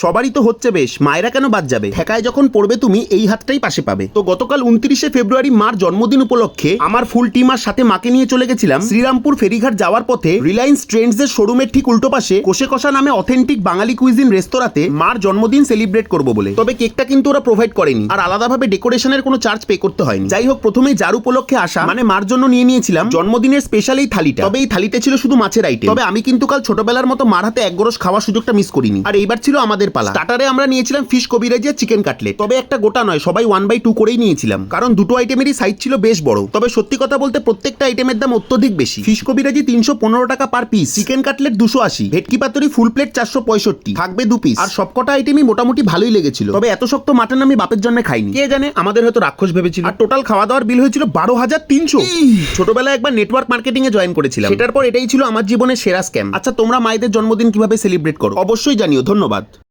সবারই তো হচ্ছে বেশ, মায়েরা কেন বাদ যাবে? ঠেকায় যখন পড়বে তুমি, এই হাতটাই পাশে পাবে। তো গতকাল উনত্রিশে ফেব্রুয়ারি মার জন্মদিন উপলক্ষে আমার ফুল টিম আর সাথে মাকে নিয়ে চলে গেছিলাম শ্রীরামপুর ফেরিঘাট যাওয়ার পথে রিলায়েন্স ট্রেন্ডস এর শোরুমের ঠিক উল্টো পাশে কোষে কষা নামে অথেন্টিক বাঙালি কুইজিন রেস্তোরাঁতে মার জন্মদিন সেলিব্রেট করব বলে। তবে কেকটা কিন্তু ওরা প্রোভাইড করেনি, আর আলাদাভাবে ডেকোরেশনের কোনো চার্জ পে করতে হয়নি। যাই হোক, প্রথমে যার উপলক্ষে আসা মানে মার জন্য নিয়ে নিয়েছিলাম জন্মদিনের স্পেশাল এই থালিটা। তবে এই থালিতে ছিল শুধু মাছের আইটেম তবে আমি কিন্তু কাল ছোটবেলার মতো মার হাতে এক গোরস খাওয়ার সুযোগটা মিস করিনি। আর এইবার ছিল আমাদের পালা। স্টার্টারে আমরা নিয়েছিলাম ফিশ কবিরাজিয়া চিকেন কাটলেট তবে একটা গোটা নয় সবাই ওয়ান বাই টু করেই নিয়েছিলাম। কারণ দুটো আইটেমেরই সাইজ ছিল বেশ বড়। তবে সত্যি কথা বলতে প্রত্যেকটা আইটেমের দাম অত্যধিক বেশি। ফিশ কবিরাজি তিনশো পনেরো টাকা পার পিস চিকেন কাটলেট দুশো আশি। ভেটকি পাতুরি ফুল প্লেট চারশো পঁয়ষট্টি। থাকবে দু পিস আর সবকটা আইটেমই মোটামুটি ভালোই লেগেছিল। তবে এত শক্ত মাটন আমি বাপের জন্য খাইনি। কে জানে? আমাদের হয়তো রাক্ষস ভেবেছিল। আর টোটাল খাওয়া দাওয়ার বিল হয়েছিল বারো হাজার তিনশো। ছোটবেলায় একবার নেটওয়ার্ক মার্কেটিং এ জয়েন করেছিলাম। সেটার পর এটাই ছিল আমার জীবনের সেরা স্ক্যাম আচ্ছা তোমরা মায়েদের জন্মদিন কীভাবে সেলিব্রেট করো? অবশ্যই জানিও। ধন্যবাদ।